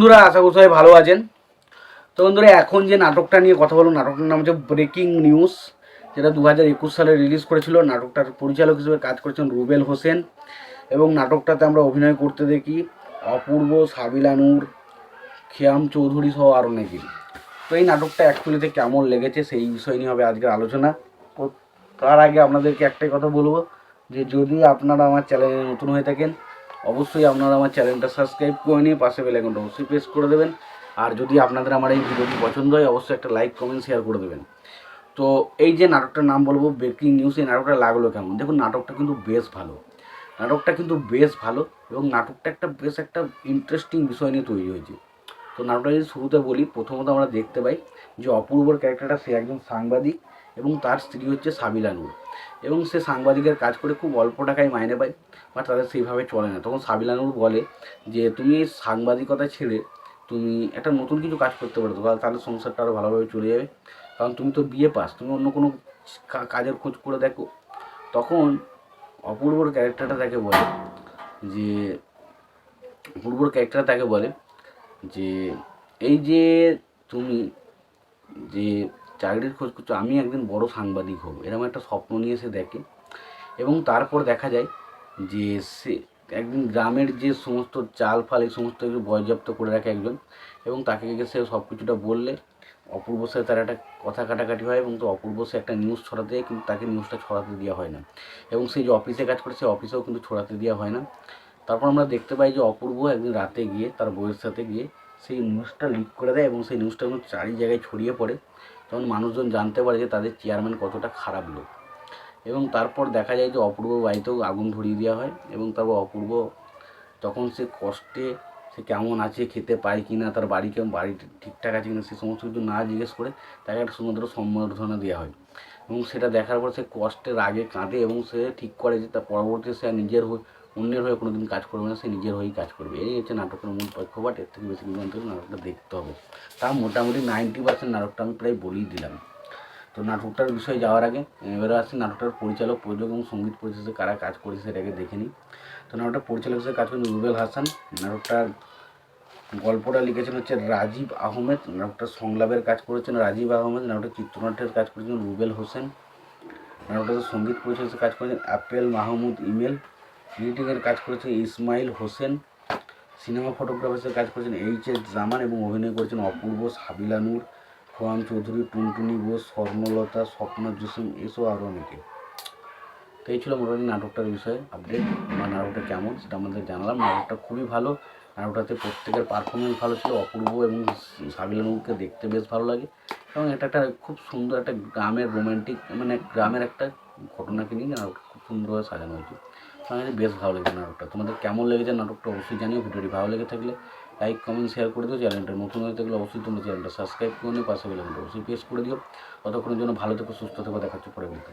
বন্ধুরা, আশা করি সবাই ভালো আছেন। তো বন্ধুরা, এখন যে নাটকটা নিয়ে কথা বলব, নাটকটার নাম হচ্ছে ব্রেকিং নিউজ যেটা দু হাজার একুশ সালে রিলিজ করেছিল। নাটকটার পরিচালক হিসেবে কাজ করেছেন রুবেল হোসেন এবং নাটকটাতে আমরা অভিনয় করতে দেখি অপূর্ব সাবিলানুর খেয়াম চৌধুরী সহ আরও অনেকে তো এই নাটকটা অ্যাকচুয়ালিতে কেমন লেগেছে সেই বিষয় নিয়ে হবে আজকের আলোচনা। তো তার আগে আপনাদেরকে একটাই কথা বলব যে যদি আপনারা আমার চ্যানেলে নতুন হয়ে থাকেন অবশ্যই আপনারা আমার চ্যানেলটা সাবস্ক্রাইব করে নিয়ে পাশে বেল আইকনটা অবশ্যই প্রেস করে দেবেন। আর যদি আপনাদের আমার এই ভিডিওটি পছন্দ হয়, অবশ্যই একটা লাইক কমেন্ট শেয়ার করে দেবেন। তো এই যে নাটকটার নাম বলব ব্রেকিং নিউজ এই নাটকটা লাগল কেমন? দেখুন, নাটকটা কিন্তু বেশ ভালো। নাটকটা কিন্তু বেশ ভালো এবং নাটকটা একটা বেশ একটা ইন্টারেস্টিং বিষয় নিয়ে তৈরি হয়েছে। তো নাটকটা যদি শুরুতে বলি, প্রথমত আমরা দেখতে পাই যে অপূর্বর ক্যারেক্টারটা সে একজন সাংবাদিক। এবং তার স্ত্রী হচ্ছে সাবিলা নূর। এবং সে সাংবাদিকের কাজ করে খুব অল্প টাকায় মাইনে পায়, বা তাদের সেইভাবে চলে না। তখন সাবিলা নূর বলে যে, তুমি এই সাংবাদিকতা ছেড়ে তুমি একটা নতুন কিছু কাজ করতে পারো তাহলে সংসারটা আরও ভালোভাবে চলে যাবে। কারণ তুমি তো বিয়ে পাস, তুমি অন্য কোনো কাজের খোঁজ করে দেখো। তখন অপূর্বর ক্যারেক্টারটা তাকে বলে যে, অপূর্বর ক্যারেক্টার তাকে বলে যে, এই যে তুমি, যে চাকরির খোঁজ করছ। আমি একদিন বড় সাংবাদিক হব, এরকম একটা স্বপ্ন নিয়ে সে দেখে। এবং তারপর দেখা যায় যে সে একদিন গ্রামের যে সমস্ত চাল ফাল, এই সমস্ত কিছু বয়জাপ্ত করে রাখে একজন। এবং তাকে গিয়ে সে সব কিছুটা বললে। অপূর্ব সে তার একটা কথা কাটাকাটি হয় এবং তো অপূর্ব সে একটা নিউজ ছড়াতে যায়, কিন্তু তাকে নিউজটা ছড়াতে দেওয়া হয় না। এবং সেই যে অফিসে কাজ করে সেই অফিসেও কিন্তু ছড়াতে দেওয়া হয় না। তারপর আমরা দেখতে পাই যে অপূর্ব একদিন রাতে গিয়ে, তার বউয়ের সাথে গিয়ে সেই নিউজটা লিক করে দেয় এবং সেই নিউজটা যখন চারি জায়গায় ছড়িয়ে পড়ে। তখন মানুষজন জানতে পারে যে তাদের চেয়ারম্যান কতটা খারাপ লোক। এবং তারপর দেখা যায় যে অপূর্ব বাড়িতেও আগুন ধরিয়ে দেওয়া হয় এবং তারপর অপূর্ব তখন সে কষ্টে সে কেমন আছে, খেতে পায় কি না তার বাড়ি কেমন, বাড়ি ঠিকঠাক আছে কিনা, সে সমস্ত কিছু না জিজ্ঞেস করে তাকে একটা সুন্দর সম্বর্ধনা দেওয়া হয়। এবং সেটা দেখার পর সে কষ্টের আগে কাঁদে এবং সে ঠিক করে যে তার পরবর্তী সে নিজের অন্যের হয়ে কোনো দিন কাজ করবে না, সে নিজের হয়েই কাজ করবে। এই হচ্ছে নাটকের মূল পক্ষপাত এর থেকে বেশি আমাদের নাটকটা দেখতে হবে। তা মোটামুটি নাইনটি পার্সেন্ট নাটকটা আমি প্রায় বলেই দিলাম। তো নাটকটার বিষয়ে যাওয়ার আগে, এবারে আসছি নাটকটার পরিচালক, প্রযোজক এবং সংগীত পরিচালক কারা কাজ করেছে সেটাকে দেখে নিই। তো নাটকটার পরিচালক হিসেবে কাজ করেছেন রুবেল হাসান। নাটকটার গল্পটা লিখেছেন হচ্ছে রাজীব আহমেদ। নাটকটার সংলাপের কাজ করেছেন রাজীব আহমেদ। নাটকটা চিত্রনাট্যের কাজ করেছেন রুবেল হোসেন। নাটকটাতে সংগীত পরিচালক কাজ করেছেন অ্যাপেল মাহমুদ ইমেল। এডিটিংয়ের কাজ করেছেন ইসমাইল হোসেন, সিনেমা ফটোগ্রাফার হিসেবে কাজ করেছেন এইচ এস জামান এবং অভিনয় করেছেন অপূর্ব সাবিলা নূর খোয়াম চৌধুরী, টুনটুনি বোস, স্বর্ণলতা, স্বপ্ন জসিম এসব আরও অনেকে। তো এই ছিল মোটামুটি নাটকটার বিষয়ে আপডেট বা নাটকটা কেমন সেটা আমাদের জানালাম। নাটকটা খুবই ভালো, নাটকটাতে প্রত্যেকের পারফরমেন্স ভালো ছিল, অপূর্ব এবং সাবিলা নূরকে দেখতে বেশ ভালো লাগে এবং এটা একটা খুব সুন্দর একটা গ্রামের রোম্যান্টিক মানে গ্রামের একটা ঘটনাকে নিয়ে নাটকটা খুব সুন্দরভাবে সাজানো হয়েছে। আমার বেশ ভালো লেগেছে নাটকটা। তোমাদের কেমন লেগেছে নাটকটা অবশ্যই জানিও, ভিডিওটি ভালো লেগে থাকলে লাইক, কমেন্ট, শেয়ার করে দিও। চ্যানেলটা নতুন হয়ে থাকলে অবশ্যই তোমরা চ্যানেলটা সাবস্ক্রাইব করে নিও, পাশে বেলাইকনটা অবশ্যই প্রেস করে দিও। ততক্ষণের জন্য ভালো থেকো, সুস্থ থেকো দেখাচ্ছে পরে বলতে